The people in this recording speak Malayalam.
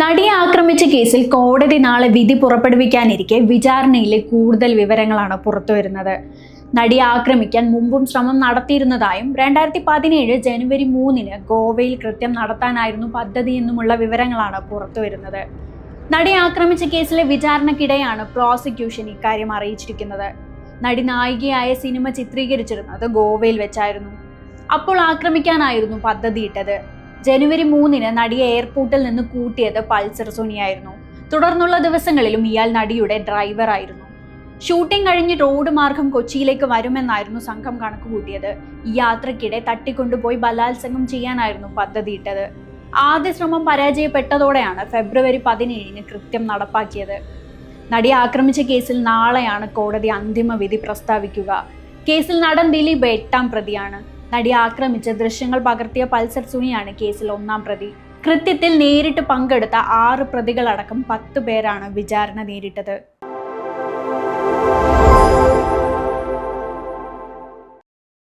നടിയെ ആക്രമിച്ച കേസിൽ കോടതി നാളെ വിധി പുറപ്പെടുവിക്കാനിരിക്കെ വിചാരണയിലെ കൂടുതൽ വിവരങ്ങളാണ് പുറത്തുവരുന്നത് നടിയെ ആക്രമിക്കാൻ മുമ്പും ശ്രമം നടത്തിയിരുന്നതായും രണ്ടായിരത്തി പതിനേഴ് ജനുവരി മൂന്നിന് ഗോവയിൽ കൃത്യം നടത്താനായിരുന്നു പദ്ധതി എന്നുമുള്ള വിവരങ്ങളാണ് പുറത്തുവരുന്നത് നടിയെ ആക്രമിച്ച കേസിലെ വിചാരണക്കിടെയാണ് പ്രോസിക്യൂഷൻ ഇക്കാര്യം അറിയിച്ചിരിക്കുന്നത്. നടി നായികയായ സിനിമ ചിത്രീകരിച്ചിരുന്നത് ഗോവയിൽ വെച്ചായിരുന്നു. അപ്പോൾ ആക്രമിക്കാനായിരുന്നു പദ്ധതിയിട്ടത്. ജനുവരി മൂന്നിന് നടിയെ എയർപോർട്ടിൽ നിന്ന് കൂട്ടിയത് പൾസർ സുനിയായിരുന്നു തുടർന്നുള്ള ദിവസങ്ങളിലും ഇയാൾ നടിയുടെ ഡ്രൈവറായിരുന്നു ഷൂട്ടിംഗ് കഴിഞ്ഞ് റോഡ് മാർഗം കൊച്ചിയിലേക്ക് വരുമെന്നായിരുന്നു സംഘം കണക്കുകൂട്ടിയത്. ഈ യാത്രക്കിടെ തട്ടിക്കൊണ്ടുപോയി ബലാത്സംഗം ചെയ്യാനായിരുന്നു പദ്ധതിയിട്ടത്. ആദ്യ ശ്രമം പരാജയപ്പെട്ടതോടെയാണ് ഫെബ്രുവരി പതിനേഴിന് കൃത്യം നടപ്പാക്കിയത്. നടി ആക്രമിച്ച കേസിൽ നാളെയാണ് കോടതി അന്തിമ വിധി പ്രസ്താവിക്കുക. കേസിൽ നടൻ ദിലീപ് എട്ടാം പ്രതിയാണ്. നടിയെ ആക്രമിച്ച് ദൃശ്യങ്ങൾ പകർത്തിയ പൾസർ സുനിയാണ് കേസിൽ ഒന്നാം പ്രതി. കൃത്യത്തിൽ നേരിട്ട് പങ്കെടുത്ത ആറ് പ്രതികളടക്കം പത്ത് പേരാണ് വിചാരണ നേരിട്ടത്.